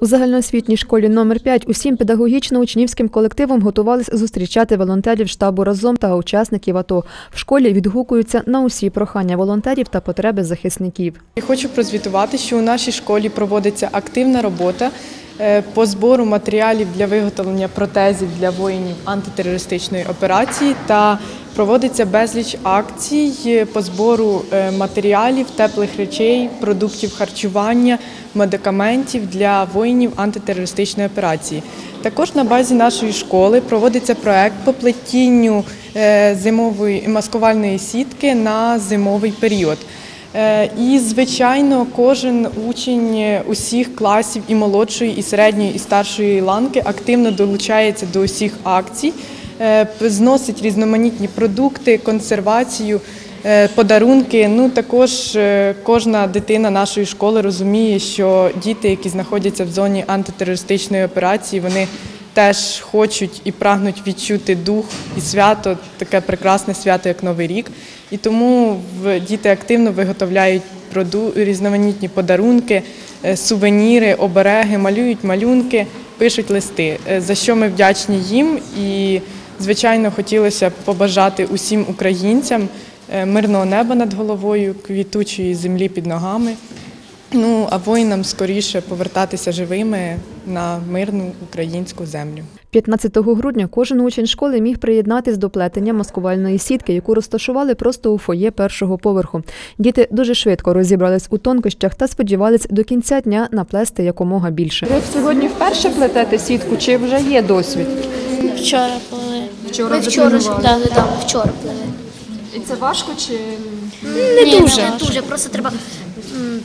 У загальноосвітній школі номер 5 усім педагогічно-учнівським колективом готувались зустрічати волонтерів штабу разом та учасників АТО. В школі відгукуються на усі прохання волонтерів та потреби захисників. Хочу прозвітувати, що у нашій школі проводиться активна робота по збору матеріалів для виготовлення протезів для воїнів антитерористичної операції та проводиться безліч акцій е, по збору е, матеріалів, теплих речей, продуктів харчування, медикаментів для воїнів антитерористичної операції. Також на базі нашої школи проводиться проект по плетінню е, зимової маскувальної сітки на зимовий період. Е, І, звичайно, кожен учень усіх класів і молодшої, і середньої, і старшої ланки активно долучається до усіх акцій, е, зносить різноманітні продукти, консервацію, е, подарунки. Ну також кожна дитина нашої школи розуміє, що діти, які знаходяться в зоні антитерористичної операції, вони теж хочуть і прагнуть відчути дух і свято, таке прекрасне свято, як Новий рік. І тому діти активно виготовляють різноманітні подарунки, е, сувеніри, обереги, малюють малюнки, пишуть листи, е, за що ми вдячні їм. І, звичайно, хотілося б побажати усім українцям е, мирного неба над головою, квітучої землі під ногами. Ну а воїнам скоріше повертатися живими на мирну українську землю. 15 грудня кожен учень школи міг приєднатись до плетення маскувальної сітки, яку розташували просто у фоє першого поверху. Діти дуже швидко розібрались у тонкощах та сподівались до кінця дня наплести якомога більше. Ви сьогодні вперше плетете сітку, чи вже є досвід? Вчора плели. Вчора Ми вчора ж да, да, вчора плели. І це важко чи Не дуже. Не дуже. Просто треба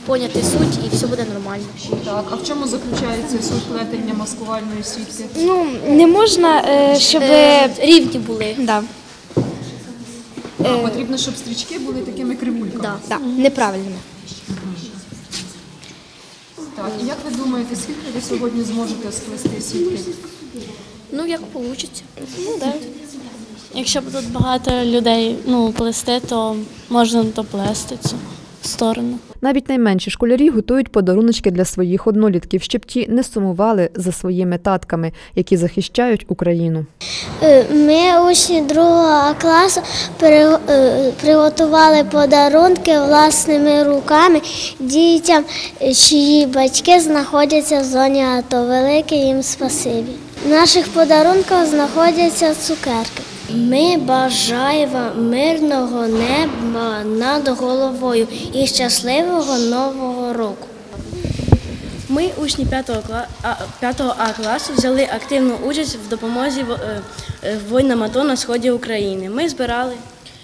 поняти суть і все буде нормально. так? А в чому заключається суть плетення маскувальної сітки? Ну, не можна, е, щоб. Е, рівні були. Да, А, потрібно, щоб стрічки були такими кривульками. Да. да, неправильно. Так, і як ви думаєте, скільки ви сьогодні зможете сплести сітки? Ну, як вийде. Ну, да. Якщо б тут багато людей ну, плести, то можна доплести цю сторону. Навіть найменші школярі готують подаруночки для своїх однолітків, щоб ті не сумували за своїми татками, які захищають Україну. Е, Ми, учні другого класу, е, приготували подарунки власними руками дітям, чиї батьки знаходяться в зоні АТО. Велике їм спасибі. В наших подарунках знаходяться цукерки. Ми бажаємо мирного неба над головою і щасливого нового року. Ми, учні 5 кла- а- 5 А класу, взяли активну участь в допомозі е, е, воїнам АТО на сході України. Ми збирали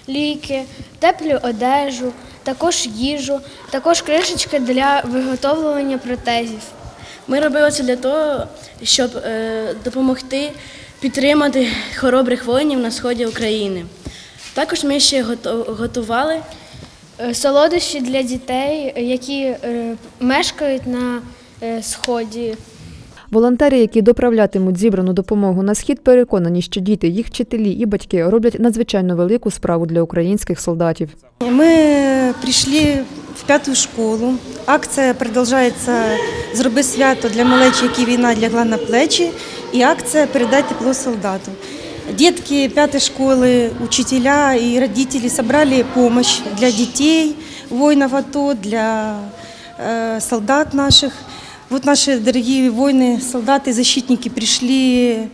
ліки, теплю одежу, також їжу, також кришечки для виготовлення протезів. Ми робили це для того, щоб е, допомогти підтримати хоробрих воїнів на сході України. Також ми ще готували Е, Солодощі для дітей, які е, мешкають на е, сході. Волонтери, які доправлятимуть зібрану допомогу на схід, переконані, що діти, їх вчителі і батьки роблять надзвичайно велику справу для українських солдатів. Мы прийшли в п'яту школу. Акція продовжується Зроби свято для малечі, які війна лягла на плечі І акція Передай тепло солдату. Детки пятой школы, учителя и родители собрали помощь для детей, воинов АТО, для э, солдат наших. Вот наши дорогие воины, солдаты, защитники пришли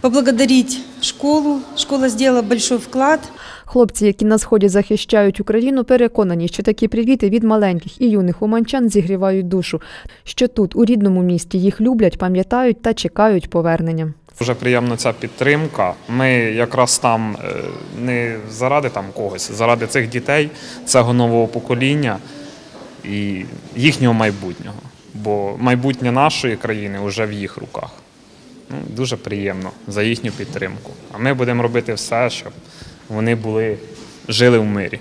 поблагодарить школу. Школа сделала большой вклад. Хлопці, які на сході захищають Україну, переконані, що такі привіти від маленьких і юних уманчан зігрівають душу, що тут, у рідному місті, їх люблять, пам'ятають та чекають повернення. Дуже приємна ця підтримка. Ми якраз там е, не заради там когось, заради цих дітей, цього нового покоління і їхнього майбутнього. Бо майбутнє нашої країни вже в їх руках. Ну, дуже приємно за їхню підтримку. А ми будемо робити все, щоб вони були жили в мирі.